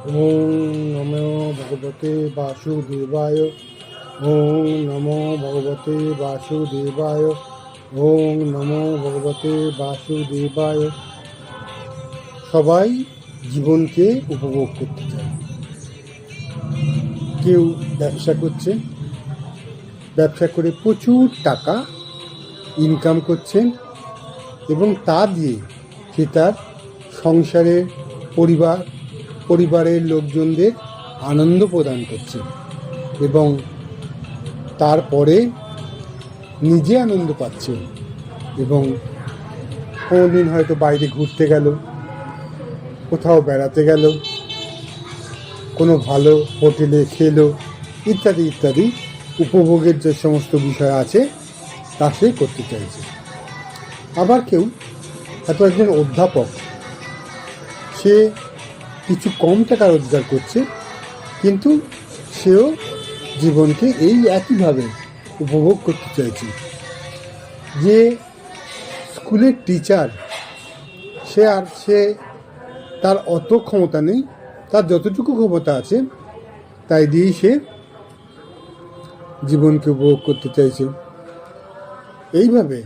ওম নমো ভগবতে বাসুদেবায়, ওম নমো ভগবতে বাসুদেবায়, ওম নমো ভগবতে বাসুদেবায়। সবাই জীবনকে উপভোগ করতে চায়। কেউ ব্যবসা করছে, ব্যবসা করে প্রচুর টাকা ইনকাম করছেন এবং তা দিয়ে সে তার সংসারের পরিবার পরিবারের লোকজনদের আনন্দ প্রদান করছে এবং তারপরে নিজে আনন্দ পাচ্ছে এবং কোনোদিন হয়তো বাইরে ঘুরতে গেল, কোথাও বেড়াতে গেল, কোনো ভালো হোটেলে খেলো, ইত্যাদি ইত্যাদি উপভোগের যে সমস্ত বিষয় আছে তা সে করতে চাইছে। আবার কেউ হয়তো একজন অধ্যাপক, সে কিছু কম টাকা রোজগার করছে, কিন্তু সেও জীবনকে এই একইভাবে উপভোগ করতে চাইছে। যে স্কুলের টিচার, সে আর সে তার অত ক্ষমতা নেই, তার যতটুকু ক্ষমতা আছে, তাই দিয়েই সে জীবনকে উপভোগ করতে চাইছে। এইভাবে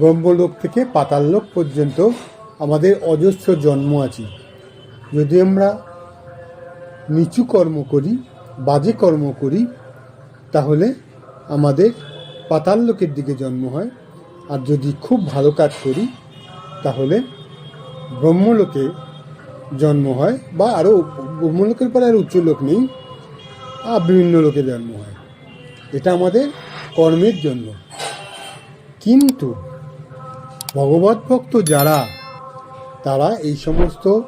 ব্রহ্মলোক থেকে পাতাল লোক পর্যন্ত আমাদের অজস্র জন্ম আছে। যদি আমরা নিচু কর্ম করি, বাজে কর্ম করি, তাহলে আমাদের পাতাল লোকের দিকে জন্ম হয়। আর যদি খুব ভালো কাজ করি, তাহলে ব্রহ্মলোকে জন্ম হয় বা আরও ব্রহ্মলোকের পরে আর উচ্চ লোক নেই আর বিভিন্ন লোকে জন্ম হয়। এটা আমাদের কর্মের জন্য। কিন্তু ভগবত ভক্ত যারা, তারা এই সমস্ত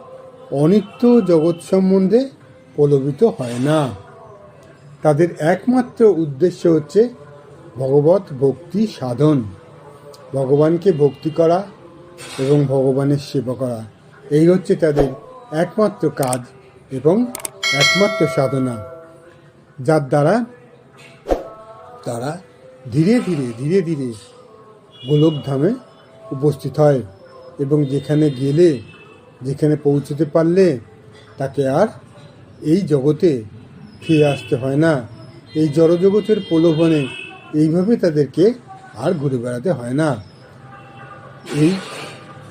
অনিত্য জগৎ সম্বন্ধে প্রলোভিত হয় না। তাদের একমাত্র উদ্দেশ্য হচ্ছে ভগবত ভক্তি সাধন। ভগবানকে ভক্তি করা এবং ভগবানের সেবা করা। এই হচ্ছে তাদের একমাত্র কাজ এবং একমাত্র সাধনা। যার দ্বারা তারা ধীরে ধীরে ধীরে ধীরে গোলকধামে উপস্থিত হয় এবং যেখানে গেলে যেখানে পৌঁছতে পারলে তাকে আর এই জগতে ফিরে আসতে হয় না। এই জড়জগতের প্রলোভনে এইভাবে তাদেরকে আর ঘুরে বেড়াতে হয় না। এই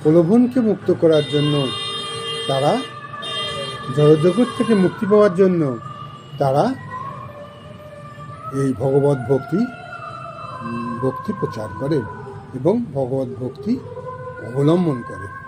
প্রলোভনকে মুক্ত করার জন্য তারা, জড়জগৎ থেকে মুক্তি পাওয়ার জন্য তারা এই ভগবত ভক্তি ভক্তি প্রচার করে এবং ভগবত ভক্তি অবলম্বন করে।